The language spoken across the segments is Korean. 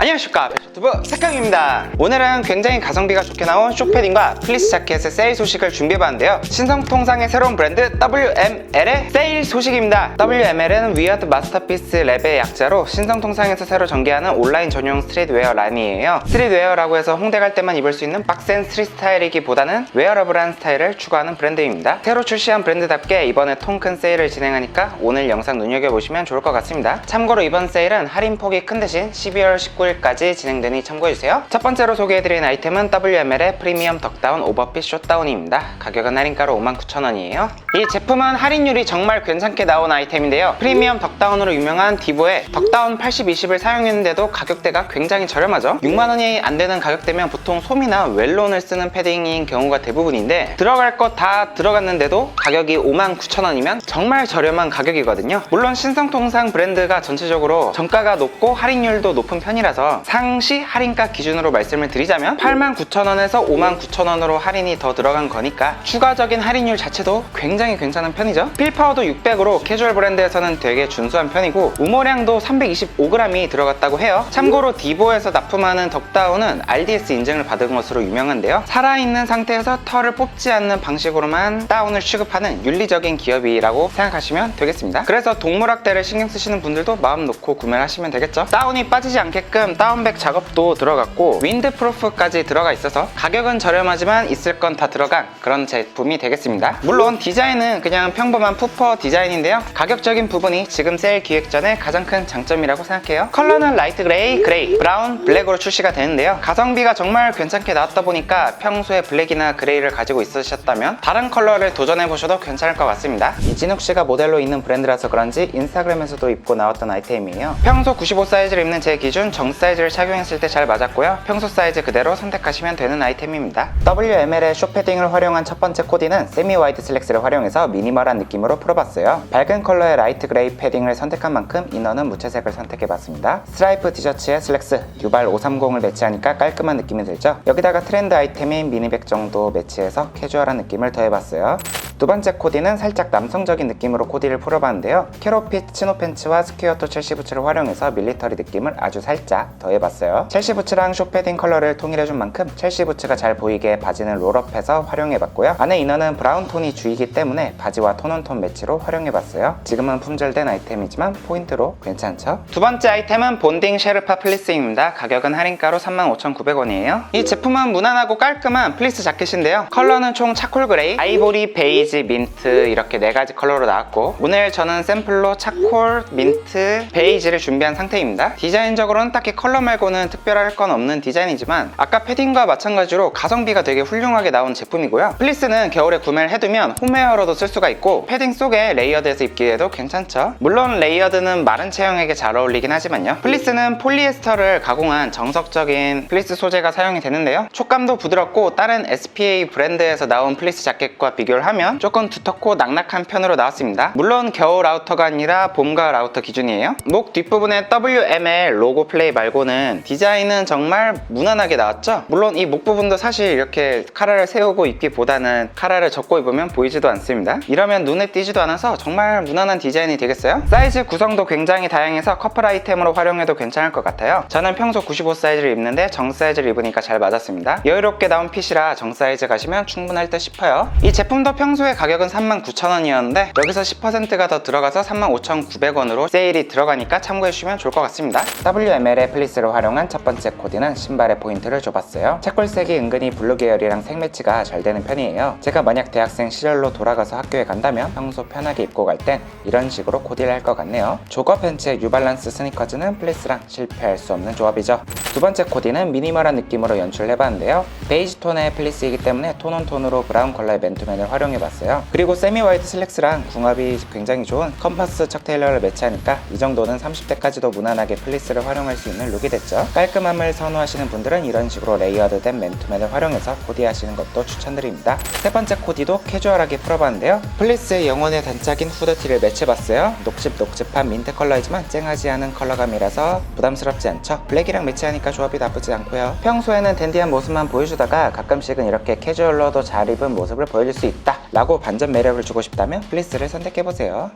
안녕하십니까. 배트튜브 색강입니다. 오늘은 굉장히 가성비가 좋게 나온 쇼패딩과 플리스 자켓의 세일 소식을 준비해봤는데요. 신성통상의 새로운 브랜드 WML의 세일 소식입니다. WML은 위어드 마스터피스 랩의 약자로 신성통상에서 새로 전개하는 온라인 전용 스트릿웨어 라인이에요. 스트릿웨어라고 해서 홍대 갈 때만 입을 수 있는 빡센 스트릿 스타일이기보다는 웨어러블한 스타일을 추구하는 브랜드입니다. 새로 출시한 브랜드답게 이번에 통큰 세일을 진행하니까 오늘 영상 눈여겨보시면 좋을 것 같습니다. 참고로 이번 세일은 할인폭이 큰 대신 12월 19일 까지 진행되니 참고해주세요. 첫 번째로 소개해드린 아이템은 WML의 프리미엄 덕다운 오버핏 숏다운입니다. 가격은 할인가로 59,000원이에요. 이 제품은 할인율이 정말 괜찮게 나온 아이템인데요. 프리미엄 덕다운으로 유명한 디보의 덕다운 80-20을 사용했는데도 가격대가 굉장히 저렴하죠. 6만원이 안 되는 가격대면 보통 솜이나 웰론을 쓰는 패딩인 경우가 대부분인데 들어갈 것 다 들어갔는데도 가격이 59,000원이면 정말 저렴한 가격이거든요. 물론 신성통상 브랜드가 전체적으로 정가가 높고 할인율도 높은 편이라서 상시 할인가 기준으로 말씀을 드리자면 89,000원에서 59,000원으로 할인이 더 들어간 거니까 추가적인 할인율 자체도 굉장히 괜찮은 편이죠. 필파워도 600으로 캐주얼 브랜드에서는 되게 준수한 편이고 우모량도 325g이 들어갔다고 해요. 참고로 디보에서 납품하는 덕다운은 RDS 인증을 받은 것으로 유명한데요. 살아있는 상태에서 털을 뽑지 않는 방식으로만 다운을 취급하는 윤리적인 기업이라고 생각하시면 되겠습니다. 그래서 동물학대를 신경 쓰시는 분들도 마음 놓고 구매를 하시면 되겠죠. 다운이 빠지지 않게끔 다운백 작업도 들어갔고 윈드프루프까지 들어가 있어서 가격은 저렴하지만 있을 건 다 들어간 그런 제품이 되겠습니다. 물론 디자인은 그냥 평범한 푸퍼 디자인인데요. 가격적인 부분이 지금 세일 기획전의 가장 큰 장점이라고 생각해요. 컬러는 라이트 그레이, 그레이, 브라운, 블랙으로 출시가 되는데요. 가성비가 정말 괜찮게 나왔다 보니까 평소에 블랙이나 그레이를 가지고 있으셨다면 다른 컬러를 도전해 보셔도 괜찮을 것 같습니다. 이진욱 씨가 모델로 있는 브랜드라서 그런지 인스타그램에서도 입고 나왔던 아이템이에요. 평소 95 사이즈를 입는 제 기준 정 사이즈를 착용했을 때 잘 맞았고요. 평소 사이즈 그대로 선택하시면 되는 아이템입니다. WML의 쇼패딩을 활용한 첫 번째 코디는 세미 와이드 슬랙스를 활용해서 미니멀한 느낌으로 풀어봤어요. 밝은 컬러의 라이트 그레이 패딩을 선택한 만큼 이너는 무채색을 선택해봤습니다. 스트라이프 티셔츠에 슬랙스, 유발 530을 매치하니까 깔끔한 느낌이 들죠? 여기다가 트렌드 아이템인 미니백 정도 매치해서 캐주얼한 느낌을 더해봤어요. 두 번째 코디는 살짝 남성적인 느낌으로 코디를 풀어봤는데요. 캐로핏 치노 팬츠와 스퀘어토 첼시 부츠를 활용해서 밀리터리 느낌을 아주 살짝 더해봤어요. 첼시 부츠랑 쇼패딩 컬러를 통일해준 만큼 첼시 부츠가 잘 보이게 바지는 롤업해서 활용해봤고요. 안에 이너는 브라운 톤이 주이기 때문에 바지와 톤온톤 매치로 활용해봤어요. 지금은 품절된 아이템이지만 포인트로 괜찮죠? 두 번째 아이템은 본딩 셰르파 플리스입니다. 가격은 할인가로 35,900원이에요. 이 제품은 무난하고 깔끔한 플리스 자켓인데요. 컬러는 총 차콜 그레이, 아이보리, 베이지, 민트 이렇게 네 가지 컬러로 나왔고 오늘 저는 샘플로 차콜, 민트, 베이지를 준비한 상태입니다. 디자인적으로는 딱히 컬러 말고는 특별할 건 없는 디자인이지만 아까 패딩과 마찬가지로 가성비가 되게 훌륭하게 나온 제품이고요. 플리스는 겨울에 구매를 해두면 홈웨어로도 쓸 수가 있고 패딩 속에 레이어드해서 입기에도 괜찮죠. 물론 레이어드는 마른 체형에게 잘 어울리긴 하지만요. 플리스는 폴리에스터를 가공한 정석적인 플리스 소재가 사용이 되는데요. 촉감도 부드럽고 다른 SPA 브랜드에서 나온 플리스 자켓과 비교를 하면 조금 두텁고 낙낙한 편으로 나왔습니다. 물론 겨울 아우터가 아니라 봄가을 아우터 기준이에요. 목 뒷부분에 WML 로고 플레이 말고는 디자인은 정말 무난하게 나왔죠. 물론 이 목 부분도 사실 이렇게 카라를 세우고 입기보다는 카라를 접고 입으면 보이지도 않습니다. 이러면 눈에 띄지도 않아서 정말 무난한 디자인이 되겠어요. 사이즈 구성도 굉장히 다양해서 커플 아이템으로 활용해도 괜찮을 것 같아요. 저는 평소 95 사이즈를 입는데 정 사이즈를 입으니까 잘 맞았습니다. 여유롭게 나온 핏이라 정 사이즈 가시면 충분할 듯 싶어요. 이 제품도 평소에 가격은 39,000원이었는데 여기서 10%가 더 들어가서 35,900원으로 세일이 들어가니까 참고해주시면 좋을 것 같습니다. WML의 플리스를 활용한 첫 번째 코디는 신발에 포인트를 줘봤어요. 채콜색이 은근히 블루 계열이랑 색매치가 잘 되는 편이에요. 제가 만약 대학생 시절로 돌아가서 학교에 간다면 평소 편하게 입고 갈 땐 이런 식으로 코디를 할 것 같네요. 조거 팬츠에 뉴발란스 스니커즈는 플리스랑 실패할 수 없는 조합이죠. 두 번째 코디는 미니멀한 느낌으로 연출을 해봤는데요. 베이지 톤의 플리스이기 때문에 톤온톤으로 브라운 컬러의 맨투맨을 활용해봤어요. 그리고 세미 화이트 슬랙스랑 궁합이 굉장히 좋은 컴퍼스 척 테일러를 매치하니까 이 정도는 30대까지도 무난하게 플리스를 활용할 수 있는 룩이 됐죠. 깔끔함을 선호하시는 분들은 이런 식으로 레이어드된 맨투맨을 활용해서 코디하시는 것도 추천드립니다. 세 번째 코디도 캐주얼하게 풀어봤는데요. 플리스의 영혼의 단짝인 후드티를 매치해봤어요. 녹즙녹즙한 민트 컬러이지만 쨍하지 않은 컬러감이라서 부담스럽지 않죠. 블랙이랑 매치하니까 조합이 나쁘지 않고요. 평소에는 댄디한 모습만 보여주다가 가끔씩은 이렇게 캐주얼로도 잘 입은 모습을 보여줄 수 있다 라고 반전 매력을 주고 싶다면 플리스를 선택해보세요.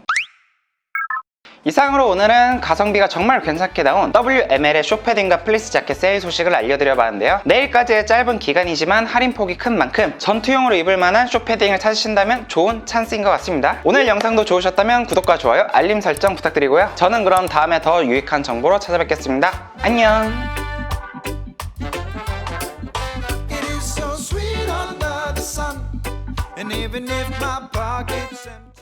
이상으로 오늘은 가성비가 정말 괜찮게 나온 WML의 쇼패딩과 플리스 자켓 세일 소식을 알려드려봤는데요. 내일까지의 짧은 기간이지만 할인폭이 큰 만큼 전투용으로 입을 만한 쇼패딩을 찾으신다면 좋은 찬스인 것 같습니다. 오늘 영상도 좋으셨다면 구독과 좋아요, 알림 설정 부탁드리고요. 저는 그럼 다음에 더 유익한 정보로 찾아뵙겠습니다. 안녕! And even if my pockets empty.